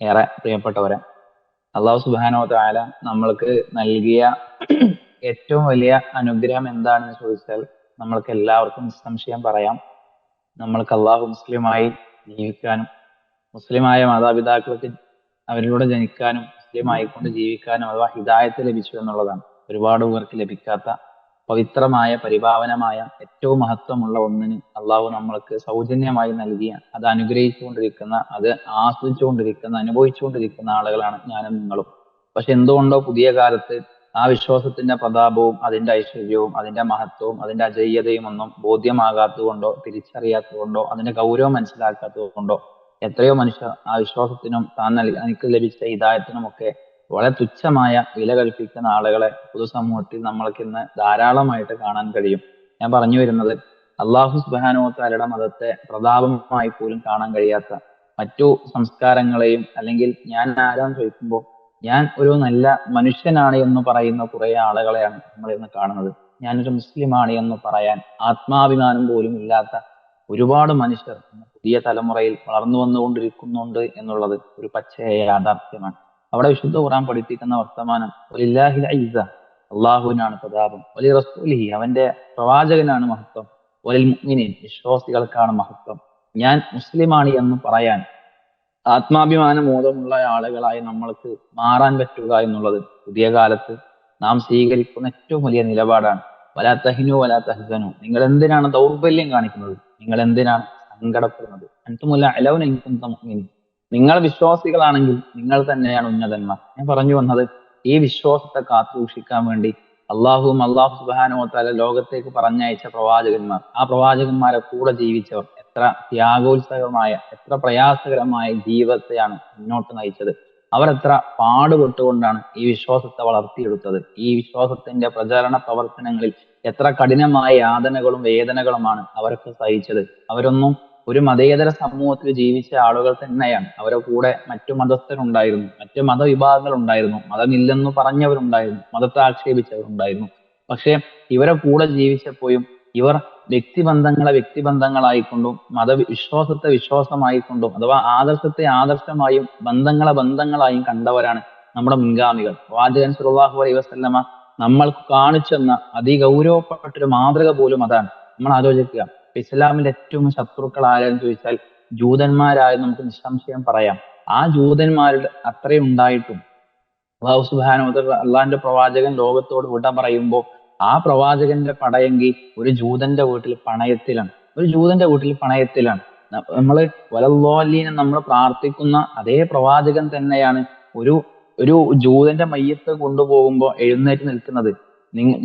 ഏറെ പ്രിയപ്പെട്ടവരെ. അള്ളാഹു സുബാനോ താല നമ്മൾക്ക് നൽകിയ ഏറ്റവും വലിയ അനുഗ്രഹം എന്താണെന്ന് ചോദിച്ചാൽ നമ്മൾക്ക് എല്ലാവർക്കും നിസ്സംശയം പറയാം. നമ്മൾക്ക് അള്ളാഹു മുസ്ലിമായി ജീവിക്കാനും മുസ്ലിമായ മാതാപിതാക്കൾക്ക് അവരിലൂടെ ജനിക്കാനും മുസ്ലിമായിക്കൊണ്ട് ജീവിക്കാനും അഥവാ ഹിദായത്ത് ലഭിച്ചു എന്നുള്ളതാണ്. ഒരുപാട് പേർക്ക് ലഭിക്കാത്ത പവിത്രമായ പരിപാവനമായ ഏറ്റവും മഹത്വമുള്ള ഒന്നിന് അള്ളാഹു നമ്മൾക്ക് സൗജന്യമായി നൽകിയ അത് അനുഗ്രഹിച്ചുകൊണ്ടിരിക്കുന്ന അത് ആസ്വദിച്ചുകൊണ്ടിരിക്കുന്ന അനുഭവിച്ചുകൊണ്ടിരിക്കുന്ന ആളുകളാണ് ഞാനും നിങ്ങളും. പക്ഷെ എന്തുകൊണ്ടോ പുതിയ കാലത്ത് ആ വിശ്വാസത്തിന്റെ പ്രതാപവും അതിന്റെ ഐശ്വര്യവും അതിന്റെ മഹത്വവും അതിന്റെ അജയ്യതയും ഒന്നും ബോധ്യമാകാത്തതുകൊണ്ടോ തിരിച്ചറിയാത്തതുകൊണ്ടോ അതിന്റെ ഗൗരവം മനസ്സിലാക്കാത്തതുകൊണ്ടോ എത്രയോ മനുഷ്യർ ആ വിശ്വാസത്തിനും താൻ നൽകി എനിക്ക് ലഭിച്ച ഹിദായത്തിനുമൊക്കെ വളരെ തുച്ഛമായ വില കൽപ്പിക്കുന്ന ആളുകളെ പൊതുസമൂഹത്തിൽ നമ്മൾക്ക് ഇന്ന് ധാരാളമായിട്ട് കാണാൻ കഴിയും. ഞാൻ പറഞ്ഞു വരുന്നത് അള്ളാഹു സുബാനോത്താലയുടെ മതത്തെ പ്രതാപമായി പോലും കാണാൻ കഴിയാത്ത മറ്റു സംസ്കാരങ്ങളെയും അല്ലെങ്കിൽ ഞാൻ ആരാന്ന് ചോദിക്കുമ്പോൾ ഞാൻ ഒരു നല്ല മനുഷ്യനാണ് എന്ന് പറയുന്ന കുറെ ആളുകളെയാണ് നമ്മൾ ഇന്ന് കാണുന്നത്. ഞാനൊരു മുസ്ലിമാണ് എന്ന് പറയാൻ ആത്മാഭിമാനം പോലും ഇല്ലാത്ത ഒരുപാട് മനുഷ്യർ പുതിയ തലമുറയിൽ വളർന്നു വന്നുകൊണ്ടിരിക്കുന്നുണ്ട് എന്നുള്ളത് ഒരു പച്ചയായ യാഥാർത്ഥ്യമാണ്. അവിടെ വിശുദ്ധ ഖുറാൻ പഠിപ്പിക്കുന്ന വർത്തമാനം ഒലില്ലാഹിൽ ഐസ അള്ളാഹുവിനാണ് പ്രതാപം. ഒലി റസൂലിഹി അവന്റെ പ്രവാചകനാണ് മഹത്വം. ഒലിൽ മുഅ്മിനീൻ വിശ്വാസികൾക്കാണ് മഹത്വം. ഞാൻ മുസ്ലിമാണ് എന്ന് പറയാൻ ആത്മാഭിമാന മോദമുള്ള ആളുകളായി നമ്മൾക്ക് മാറാൻ പറ്റുക എന്നുള്ളത് പുതിയ കാലത്ത് നാം സ്വീകരിക്കുന്ന ഏറ്റവും വലിയ നിലപാടാണ്. വലാ തഹിനു വലാ തഹ്സനു. നിങ്ങൾ എന്തിനാണ് ദൗർബല്യം കാണിക്കുന്നത്? നിങ്ങൾ എന്തിനാണ് സങ്കടപ്പെടുന്നത്? അൻതുമുല്ല മുഅ്മിനീൻ. നിങ്ങൾ വിശ്വാസികളാണെങ്കിൽ നിങ്ങൾ തന്നെയാണ് ഉന്നതന്മാർ. ഞാൻ പറഞ്ഞു വന്നത് ഈ വിശ്വാസത്തെ കാത്തു സൂക്ഷിക്കാൻ വേണ്ടി അള്ളാഹുവും അള്ളാഹു സുബാനോത്താല തല ലോകത്തേക്ക് പറഞ്ഞയച്ച പ്രവാചകന്മാർ. ആ പ്രവാചകന്മാരെ കൂടെ ജീവിച്ചവർ എത്ര ത്യാഗോത്സവമായ എത്ര പ്രയാസകരമായ ജീവിതത്തെയാണ് മുന്നോട്ട് നയിച്ചത്. അവർ എത്ര പാടുപെട്ടുകൊണ്ടാണ് ഈ വിശ്വാസത്തെ വളർത്തിയെടുത്തത്. ഈ വിശ്വാസത്തിന്റെ പ്രചാരണ പ്രവർത്തനങ്ങളിൽ എത്ര കഠിനമായ യാതനകളും വേദനകളുമാണ് അവരൊക്കെ സഹിച്ചത്. അവരൊന്നും ഒരു മതേതര സമൂഹത്തിൽ ജീവിച്ച ആളുകൾ തന്നെയാണ്. അവരെ കൂടെ മറ്റു മതസ്ഥരുണ്ടായിരുന്നു. മറ്റു മതവിഭാഗങ്ങൾ ഉണ്ടായിരുന്നു മതമില്ലെന്ന് പറഞ്ഞവരുണ്ടായിരുന്നു. മതത്തെ ആക്ഷേപിച്ചവരുണ്ടായിരുന്നു. പക്ഷെ ഇവരെ കൂടെ ജീവിച്ചപ്പോഴും ഇവർ വ്യക്തിബന്ധങ്ങളെ വ്യക്തിബന്ധങ്ങളായിക്കൊണ്ടും മതവിശ്വാസത്തെ വിശ്വാസമായിക്കൊണ്ടും അഥവാ ആദർശത്തെ ആദർശമായും ബന്ധങ്ങളെ ബന്ധങ്ങളായും കണ്ടവരാണ് നമ്മുടെ മുൻഗാമികൾ. വാചകൻ സുല്ലാഹു അലൈഹി വസല്ലമ നമ്മൾ കാണിച്ചെന്ന അതിഗൗരവപ്പെട്ടൊരു മാതൃക പോലും അതാണ്. നമ്മൾ ആലോചിക്കുക. ഇസ്ലാമിന്റെ ഏറ്റവും ശത്രുക്കൾ ആരെന്ന് ചോദിച്ചാൽ ജൂതന്മാരായ നമുക്ക് നിസ്സംശയം പറയാം. ആ ജൂതന്മാരുടെ അത്രയും ഉണ്ടായിട്ടും അള്ളാഹു തആല അള്ളാഹിന്റെ പ്രവാചകൻ ലോകത്തോട് വിട പറയുമ്പോൾ ആ പ്രവാചകന്റെ പടയെങ്കിൽ ഒരു ജൂതന്റെ വീട്ടിൽ പണയത്തിലാണ്. ഒരു ജൂതന്റെ വീട്ടിൽ പണയത്തിലാണ്. നമ്മൾ വലല്ലോലീനെ നമ്മൾ പ്രാർത്ഥിക്കുന്ന അതേ പ്രവാചകൻ തന്നെയാണ് ഒരു ഒരു ജൂതന്റെ മയ്യത്ത് കൊണ്ടുപോകുമ്പോൾ എഴുന്നേറ്റ് നിൽക്കുന്നത്.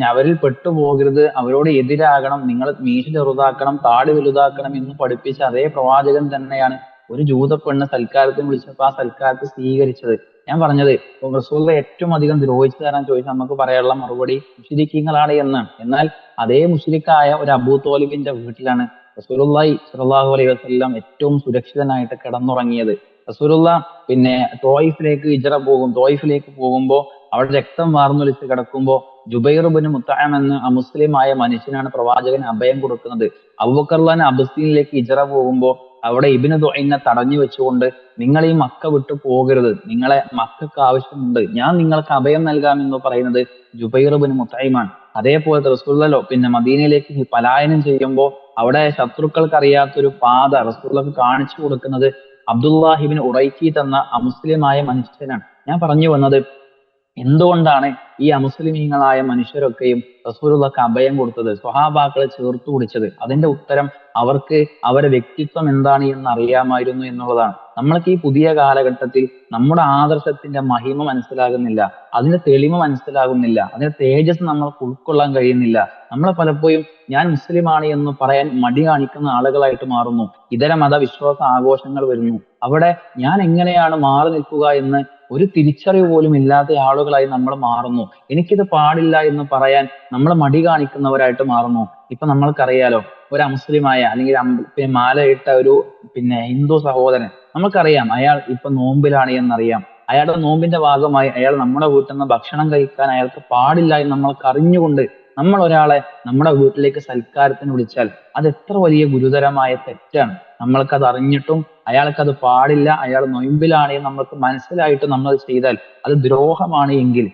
അവരിൽ പെട്ടുപോകരുത്. അവരോട് എതിരാകണം. നിങ്ങൾ മീശ ചെറുതാക്കണം. താടി വലുതാക്കണം എന്ന് പഠിപ്പിച്ച അതേ പ്രവാചകൻ തന്നെയാണ് ഒരു ജൂത പെണ്ണ് സൽക്കാരത്തിന് വിളിച്ചപ്പോൾ ആ സൽക്കാരത്തെ സ്വീകരിച്ചത്. ഞാൻ പറഞ്ഞത് റസൂലിനെ ഏറ്റവും അധികം ദ്രോഹിച്ചു തരാൻ ചോദിച്ചാൽ നമുക്ക് പറയാനുള്ള മറുപടി മുഷിരിക്കീങ്ങളാണ് എന്നാണ് എന്നാൽ അതേ മുഷിരിക്കായ ഒരു അബൂ തോലിബിന്റെ വീട്ടിലാണ് റസൂലുള്ളാഹി സ്വല്ലല്ലാഹു അലൈഹി വസല്ലം ഏറ്റവും സുരക്ഷിതനായിട്ട് കിടന്നുറങ്ങിയത്. റസൂലുള്ള പിന്നെ തോയിഫിലേക്ക് ഇജറ പോകും. തോയിഫിലേക്ക് പോകുമ്പോൾ അവിടെ രക്തം വാർന്നൊലിച്ച് കിടക്കുമ്പോൾ ജുബൈറുബിന് മുത്തായം മുത്താം എന്ന അമുസ്ലിമായ മനുഷ്യനാണ് പ്രവാചകൻ അഭയം കൊടുക്കുന്നത്. അബുബക്കർലാൻ അബുസ്തീനിലേക്ക് ഇജറ പോകുമ്പോൾ അവിടെ ഇബിന് ദുഐനെ തടഞ്ഞു വെച്ചുകൊണ്ട് നിങ്ങൾ ഈ മക്ക വിട്ടു പോകരുത്. നിങ്ങളെ മക്കൾക്ക് ആവശ്യമുണ്ട്. ഞാൻ നിങ്ങൾക്ക് അഭയം നൽകാമെന്ന് പറയുന്നത് ജുബൈറുബിന് മുത്തായിമാണ് അതേപോലെ റസൂള്ളലോ പിന്നെ മദീനയിലേക്ക് പലായനം ചെയ്യുമ്പോൾ അവിടെ ശത്രുക്കൾക്ക് അറിയാത്തൊരു പാത റസൂള്ളക്ക് കാണിച്ചു കൊടുക്കുന്നത് അബ്ദുല്ലാഹിബിൻ ഉറൈക്കി തന്ന അമുസ്ലിമായ മനുഷ്യനാണ്. ഞാൻ പറഞ്ഞു വന്നത് എന്തുകൊണ്ടാണ് ഈ അമുസ്ലിമീങ്ങളായ മനുഷ്യരൊക്കെയും റസൂലുള്ളക്ക് അഭയം കൊടുത്തത്? സ്വഹാബാക്കളെ ചേർത്ത് പിടിച്ചത്. അതിന്റെ ഉത്തരം അവർക്ക് അവരുടെ വ്യക്തിത്വം എന്താണ് എന്ന് അറിയാമായിരുന്നു എന്നുള്ളതാണ്. നമ്മൾക്ക് ഈ പുതിയ കാലഘട്ടത്തിൽ നമ്മുടെ ആദർശത്തിന്റെ മഹിമ മനസ്സിലാകുന്നില്ല. അതിന്റെ തെളിമ മനസ്സിലാകുന്നില്ല. അതിന്റെ തേജസ് നമ്മൾക്ക് ഉൾക്കൊള്ളാൻ കഴിയുന്നില്ല. നമ്മൾ പലപ്പോഴും ഞാൻ മുസ്ലിമാണ് എന്ന് പറയാൻ മടി കാണിക്കുന്ന ആളുകളായിട്ട് മാറുന്നു. ഇതര മതവിശ്വാസ ആഘോഷങ്ങൾ വരുന്നു. അവിടെ ഞാൻ എങ്ങനെയാണ് മാറി നിൽക്കുക എന്ന് ഒരു തിരിച്ചറിവ് പോലും ഇല്ലാത്ത ആളുകളായി നമ്മൾ മാറുന്നു. എനിക്കിത് പാടില്ല എന്ന് പറയാൻ നമ്മൾ മടി കാണിക്കുന്നവരായിട്ട് മാറുന്നു. ഇപ്പൊ നമ്മൾക്കറിയാലോ ഒരു അമുസ്ലിമായ അല്ലെങ്കിൽ പിന്നെ മാലയിട്ട ഒരു പിന്നെ ഹിന്ദു സഹോദരൻ നമുക്കറിയാം അയാൾ ഇപ്പൊ നോമ്പിലാണ് എന്നറിയാം. അയാളുടെ നോമ്പിന്റെ ഭാഗമായി അയാൾ നമ്മുടെ വീട്ടിൽ നിന്ന് ഭക്ഷണം കഴിക്കാൻ അയാൾക്ക് പാടില്ല എന്ന് നമ്മൾക്ക് അറിഞ്ഞുകൊണ്ട് നമ്മൾ ഒരാളെ നമ്മുടെ വീട്ടിലേക്ക് സൽക്കാരത്തിന് വിളിച്ചാൽ അത് എത്ര വലിയ ഗുരുതരമായ തെറ്റാണ്. നമ്മൾക്ക് നമ്മൾക്കത് അറിഞ്ഞിട്ടും അത് പാടില്ല അയാൾ നൊയമ്പിലാണ് എന്ന് നമ്മൾക്ക് മനസ്സിലായിട്ട് നമ്മൾ അത് ചെയ്താൽ അത് ദ്രോഹമാണ് എങ്കിൽ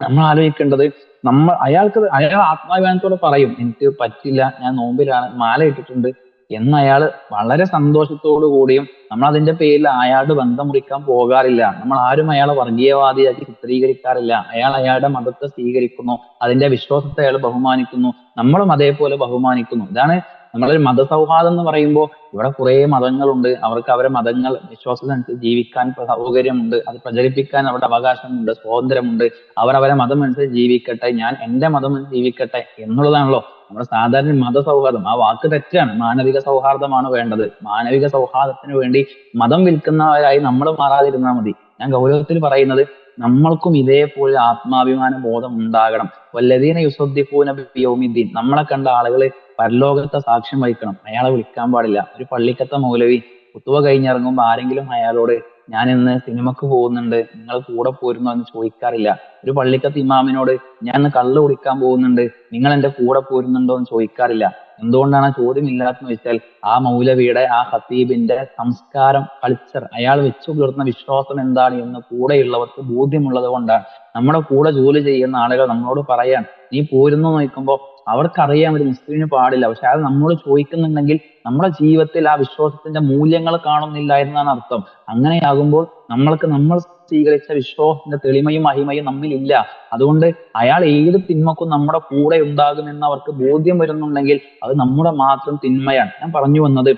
നമ്മൾ ആലോചിക്കേണ്ടത് നമ്മൾ അയാൾക്ക് അയാൾ ആത്മാഭിമാനത്തോടെ പറയും എനിക്ക് പറ്റില്ല ഞാൻ നോമ്പിലാണ് മാല ഇട്ടിട്ടുണ്ട് എന്ന് അയാൾ വളരെ സന്തോഷത്തോടു കൂടിയും നമ്മൾ അതിന്റെ പേരിൽ അയാളുടെ ബന്ധം മുറിക്കാൻ പോകാറില്ല. നമ്മൾ ആരും അയാളെ വർഗീയവാദിയാക്കി ചിത്രീകരിക്കാറില്ല അയാൾ അയാളുടെ മതത്തെ സ്വീകരിക്കുന്നു അതിന്റെ വിശ്വാസത്തെ അയാൾ ബഹുമാനിക്കുന്നു നമ്മളും അതേപോലെ ബഹുമാനിക്കുന്നു. ഇതാണ് നമ്മളൊരു മതസൗഹാർദ്ദം എന്ന് പറയുമ്പോൾ ഇവിടെ കുറെ മതങ്ങളുണ്ട്. അവർക്ക് അവരെ മതങ്ങൾ വിശ്വാസത്തിനനുസരിച്ച് ജീവിക്കാൻ സൗകര്യമുണ്ട് അത് പ്രചരിപ്പിക്കാൻ അവരുടെ അവകാശമുണ്ട് സ്വാതന്ത്ര്യമുണ്ട്. അവർ അവരെ മതം അനുസരിച്ച് ജീവിക്കട്ടെ ഞാൻ എന്റെ മതം ജീവിക്കട്ടെ എന്നുള്ളതാണല്ലോ നമ്മുടെ സാധാരണ മതസൗഹാർദ്ദം. ആ വാക്ക് തെറ്റാണ്. മാനവിക സൗഹാർദ്ദമാണ് വേണ്ടത്. മാനവിക സൗഹാർദ്ദത്തിന് വേണ്ടി മതം വിൽക്കുന്നവരായി നമ്മൾ മാറാതിരുന്നാൽ മതി. ഞാൻ ഗൗരവത്തിൽ പറയുന്നത് നമ്മൾക്കും ഇതേപോലെ ആത്മാഭിമാന ബോധം ഉണ്ടാകണം. വല്ലതീന യുസദ്ദിഖൂന ബിയൗമിദ്ദീൻ നമ്മളെ കണ്ട ആളുകൾ പരലോകത്തെ സാക്ഷ്യം വഹിക്കണം. അയാളെ വിളിക്കാൻ പാടില്ല. ഒരു പള്ളിക്കത്തെ മൗലവി കുത്തുവ കഴിഞ്ഞിറങ്ങുമ്പോൾ ആരെങ്കിലും അയാളോട് ഞാൻ ഇന്ന് സിനിമക്ക് പോകുന്നുണ്ട്. നിങ്ങൾ കൂടെ പോരുന്നോ എന്ന് ചോദിക്കാറില്ല. ഒരു പള്ളിക്കത്ത് ഇമാമിനോട് ഞാൻ ഇന്ന് കള്ള് കുടിക്കാൻ പോകുന്നുണ്ട്. നിങ്ങൾ എന്റെ കൂടെ പോരുന്നുണ്ടോ എന്ന് ചോദിക്കാറില്ല. എന്തുകൊണ്ടാണ് ആ ചോദ്യം ഇല്ലാത്തെന്ന് വെച്ചാൽ ആ മൗലവിയുടെ ആ ഹത്തീബിന്റെ സംസ്കാരം കൾച്ചർ അയാൾ വെച്ചു പുലർത്തുന്ന വിശ്വാസം എന്താണ് എന്ന് കൂടെയുള്ളവർക്ക് ബോധ്യമുള്ളത് കൊണ്ടാണ്. നമ്മുടെ കൂടെ ജോലി ചെയ്യുന്ന ആളുകൾ നമ്മളോട് പറയാൻ നീ പോരുന്നു നോക്കുമ്പോൾ അവർക്കറിയാം ഒരു മുസ്ലിമിന് പാടില്ല. പക്ഷെ അത് നമ്മളോട് ചോദിക്കുന്നുണ്ടെങ്കിൽ നമ്മുടെ ജീവിതത്തിൽ ആ വിശ്വാസത്തിന്റെ മൂല്യങ്ങൾ കാണുന്നില്ല എന്നാണ് അർത്ഥം. അങ്ങനെയാകുമ്പോൾ നമ്മൾക്ക് നമ്മൾ സ്വീകരിച്ച വിശ്വാസത്തിന്റെ തെളിമയും മഹിമയും നമ്മിലില്ല. അതുകൊണ്ട് അയാൾ ഏത് തിന്മക്കും നമ്മുടെ കൂടെ ഉണ്ടാകുമെന്ന് അവർക്ക് ബോധ്യം വരുന്നുണ്ടെങ്കിൽ അത് നമ്മുടെ മാത്രം തിന്മയാണ്. ഞാൻ പറഞ്ഞു വന്നത്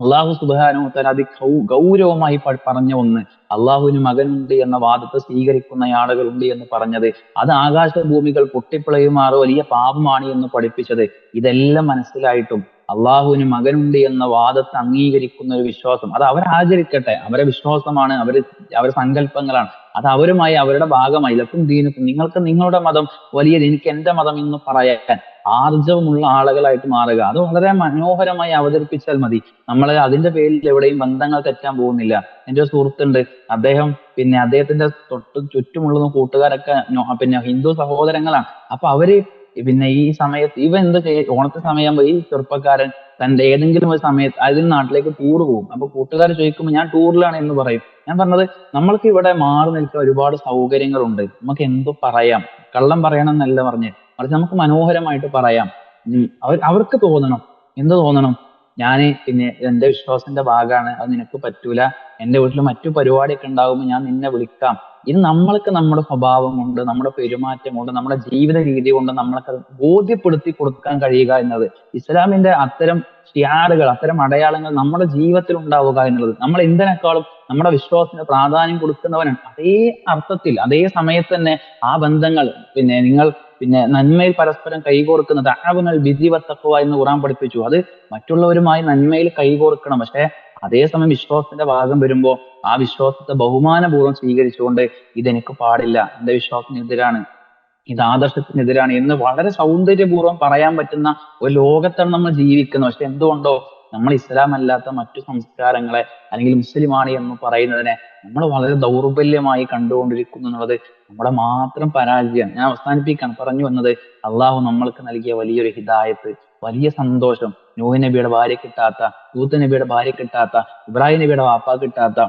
അള്ളാഹു സുബാനോ അതി ഗൗരവമായി പറഞ്ഞ ഒന്ന്. അള്ളാഹുവിന് മകനുണ്ട് എന്ന വാദത്തെ സ്വീകരിക്കുന്ന ആളുകളുണ്ട് എന്ന് പറഞ്ഞത്. അത് ആകാശഭൂമികൾ പൊട്ടിപ്പിളയുമാറ് വലിയ പാപമാണ് എന്ന് പഠിപ്പിച്ചത്. ഇതെല്ലാം മനസ്സിലായിട്ടും അള്ളാഹുവിന് മകനുണ്ട് എന്ന വാദത്തെ അംഗീകരിക്കുന്ന ഒരു വിശ്വാസം. അത് അവരാചരിക്കട്ടെ അവരെ വിശ്വാസമാണ് അവർ അവരെ സങ്കല്പങ്ങളാണ്. അത് അവരുമായി അവരുടെ ഭാഗമായി. ലക്കും ദീനക്കും. നിങ്ങൾക്ക് നിങ്ങളുടെ മതം വലിയത് എനിക്ക് എന്റെ മതം എന്ന് പറയാൻ ആർജവമുള്ള ആളുകളായിട്ട് മാറുക. അത് വളരെ മനോഹരമായി അവതരിപ്പിച്ചാൽ മതി. നമ്മൾ അതിന്റെ പേരിൽ എവിടെയും ബന്ധങ്ങൾ തെറ്റാൻ പോകുന്നില്ല. എന്റെ ഒരു സുഹൃത്തുണ്ട്. അദ്ദേഹം പിന്നെ അദ്ദേഹത്തിന്റെ തൊട്ട് ചുറ്റുമുള്ള കൂട്ടുകാരൊക്കെ പിന്നെ ഹിന്ദു സഹോദരങ്ങളാണ്. അപ്പൊ അവർ പിന്നെ ഈ സമയത്ത് ഇവ എന്ത് ഓണത്തെ സമയമാകുമ്പോ ഈ ചെറുപ്പക്കാരൻ തന്റെ ഏതെങ്കിലും ഒരു സമയത്ത് അതിൽ നാട്ടിലേക്ക് ടൂർ പോകും. അപ്പൊ കൂട്ടുകാർ ചോദിക്കുമ്പോൾ ഞാൻ ടൂറിലാണ് എന്ന് പറയും. ഞാൻ പറഞ്ഞത് നമ്മൾക്ക് ഇവിടെ മാറി നിൽക്കാൻ ഒരുപാട് സൗകര്യങ്ങളുണ്ട്. നമുക്ക് എന്ത് പറയാം? കള്ളം പറയണം എന്നല്ല പറഞ്ഞ്. മറിച്ച് നമുക്ക് മനോഹരമായിട്ട് പറയാം. അവർ അവർക്ക് തോന്നണം. എന്ത് തോന്നണം? ഞാൻ പിന്നെ എന്റെ വിശ്വാസത്തിന്റെ ഭാഗമാണ്. അത് നിനക്ക് പറ്റൂല. എന്റെ വീട്ടിൽ മറ്റു പരിപാടിയൊക്കെ ഉണ്ടാകുമ്പോൾ ഞാൻ നിന്നെ വിളിക്കാം. ഇത് നമ്മൾക്ക് നമ്മുടെ സ്വഭാവം കൊണ്ട് നമ്മുടെ പെരുമാറ്റം കൊണ്ട് നമ്മുടെ ജീവിത രീതി കൊണ്ട് നമ്മൾക്ക് ബോധ്യപ്പെടുത്തി കൊടുക്കാൻ കഴിയുക എന്നത്. ഇസ്ലാമിന്റെ അത്തരം ഷിയാറുകൾ അത്തരം അടയാളങ്ങൾ നമ്മുടെ ജീവിതത്തിൽ ഉണ്ടാവുക എന്നുള്ളത്. നമ്മൾ എന്തിനേക്കാളും നമ്മുടെ വിശ്വാസത്തിന് പ്രാധാന്യം കൊടുക്കുന്നവനാണ്. അതേ അർത്ഥത്തിൽ അതേ സമയത്ത് തന്നെ ആ ബന്ധങ്ങൾ പിന്നെ നിങ്ങൾ പിന്നെ നന്മയിൽ പരസ്പരം കൈകോർക്കുന്നത് താവുനൽ ബിജി വത്തക്കുക എന്ന് ഖുറാൻ പഠിപ്പിച്ചു. അത് മറ്റുള്ളവരുമായി നന്മയിൽ കൈകോർക്കണം. പക്ഷെ അതേസമയം വിശ്വാസത്തിന്റെ ഭാഗം വരുമ്പോൾ ആ വിശ്വാസത്തെ ബഹുമാനപൂർവം സ്വീകരിച്ചുകൊണ്ട് ഇതെനിക്ക് പാടില്ല എന്റെ വിശ്വാസത്തിനെതിരാണ് ഇത് ആദർശത്തിനെതിരാണ് എന്ന് വളരെ സൗന്ദര്യപൂർവം പറയാൻ പറ്റുന്ന ഒരു ലോകത്താണ് നമ്മൾ ജീവിക്കുന്നത്. പക്ഷെ എന്തുകൊണ്ടോ നമ്മൾ ഇസ്ലാം അല്ലാത്ത മറ്റു സംസ്കാരങ്ങളെ അല്ലെങ്കിൽ മുസ്ലിമാണ് എന്ന് പറയുന്നതിനെ നമ്മൾ വളരെ ദൗർബല്യമായി കണ്ടുകൊണ്ടിരിക്കുന്നു എന്നുള്ളത് നമ്മുടെ മാത്രം പരാജയം. ഞാൻ അവസാനിപ്പിക്കാൻ പറഞ്ഞു വന്നത് അള്ളാഹു നമ്മൾക്ക് നൽകിയ വലിയൊരു ഹിദായത്ത്. വലിയ സന്തോഷം. നൂഹ് നബിയുടെ ഭാര്യ കിട്ടാത്ത ലൂത്ത് നബിയുടെ ഭാര്യ കിട്ടാത്ത ഇബ്രാഹിം നബിയുടെ വാപ്പ കിട്ടാത്ത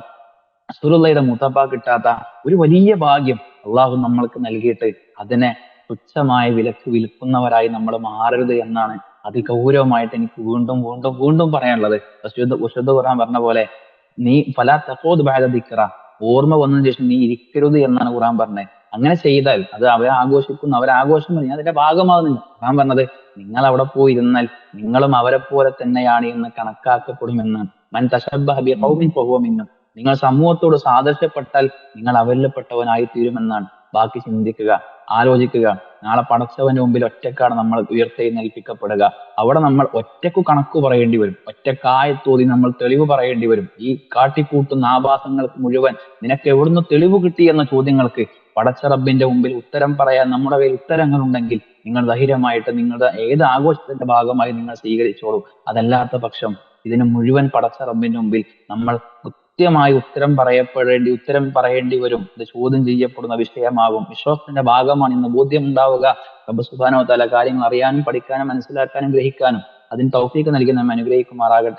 അസുറുള്ളയുടെ മൂത്തപ്പ കിട്ടാത്ത ഒരു വലിയ ഭാഗ്യം അള്ളാഹു നമ്മൾക്ക് നൽകിയിട്ട് അതിനെ തുച്ഛമായ വിലക്ക് വിൽക്കുന്നവരായി നമ്മൾ മാറരുത് എന്നാണ് അതിഗൗരവമായിട്ട് എനിക്ക് വീണ്ടും വീണ്ടും വീണ്ടും പറയാനുള്ളത്. വിശുദ്ധ വിശുദ്ധ ഖുർആൻ പറഞ്ഞ പോലെ നീ ഫലാ തഖൂദ് ബഅദ ദിക്റ. ഓർമ്മ വന്നതിന് ശേഷം നീ ഇരിക്കരുത് എന്നാണ് ഖുർആൻ പറഞ്ഞത്. അങ്ങനെ ചെയ്താൽ അത് അവരെ ആഘോഷിക്കുന്നു അവരെ ആഘോഷം ഞാൻ അതിന്റെ ഭാഗമാകുന്നില്ല ഞാൻ പറഞ്ഞത് നിങ്ങൾ അവിടെ പോയി ഇരുന്നാൽ നിങ്ങളും അവരെ പോലെ തന്നെയാണ് എന്ന് കണക്കാക്കപ്പെടുമെന്നാണ് മൻ തശബ്ബഹ ബിഖൗമിൻ ഫഹുവ മിന്നും. നിങ്ങൾ സമൂഹത്തോട് സാദൃശ്യപ്പെട്ടാൽ നിങ്ങൾ അവരിൽപ്പെട്ടവനായി തീരുമെന്നാണ് ബാക്കി ചിന്തിക്കുക. ആലോചിക്കുക നാളെ പടച്ചവന്റെ മുമ്പിൽ ഒറ്റക്കാണ് നമ്മൾ ഉയർത്തെഴുന്നേൽപ്പിക്കപ്പെടുക അവിടെ നമ്മൾ ഒറ്റയ്ക്ക് കണക്ക് പറയേണ്ടി വരും. ഒറ്റക്കായ തോതി നമ്മൾ തെളിവ് പറയേണ്ടി വരും. ഈ കാട്ടിക്കൂട്ടുന്ന ആഭാസങ്ങൾക്ക് മുഴുവൻ നിനക്ക് എവിടുന്ന് തെളിവ് കിട്ടി എന്ന ചോദ്യങ്ങൾക്ക് പടച്ചറബിന്റെ മുമ്പിൽ ഉത്തരം പറയാൻ നമ്മുടെ കയ്യിൽ ഉത്തരങ്ങൾ ഉണ്ടെങ്കിൽ നിങ്ങൾ ധൈര്യമായിട്ട് നിങ്ങളുടെ ഏത് ആഘോഷത്തിന്റെ ഭാഗമായി നിങ്ങൾ സ്വീകരിച്ചോളൂ. അതല്ലാത്ത പക്ഷം ഇതിന് മുഴുവൻ പടച്ചറബിന്റെ മുമ്പിൽ നമ്മൾ കൃത്യമായി ഉത്തരം പറയപ്പെടേണ്ടി ഉത്തരം പറയേണ്ടി വരും. ഇത് ചോദ്യം ചെയ്യപ്പെടുന്ന വിഷയമാകും. വിശ്വാസത്തിന്റെ ഭാഗമാണ് ഇന്ന് ബോധ്യം ഉണ്ടാവുക. റബ്ബ് സുബ്ഹാനഹു വ കാര്യങ്ങൾ അറിയാനും പഠിക്കാനും മനസ്സിലാക്കാനും ഗ്രഹിക്കാനും. അതിന് തൗഫീഖ് നൽകി നമ്മെ അനുഗ്രഹിക്കുമാറാകട്ടെ.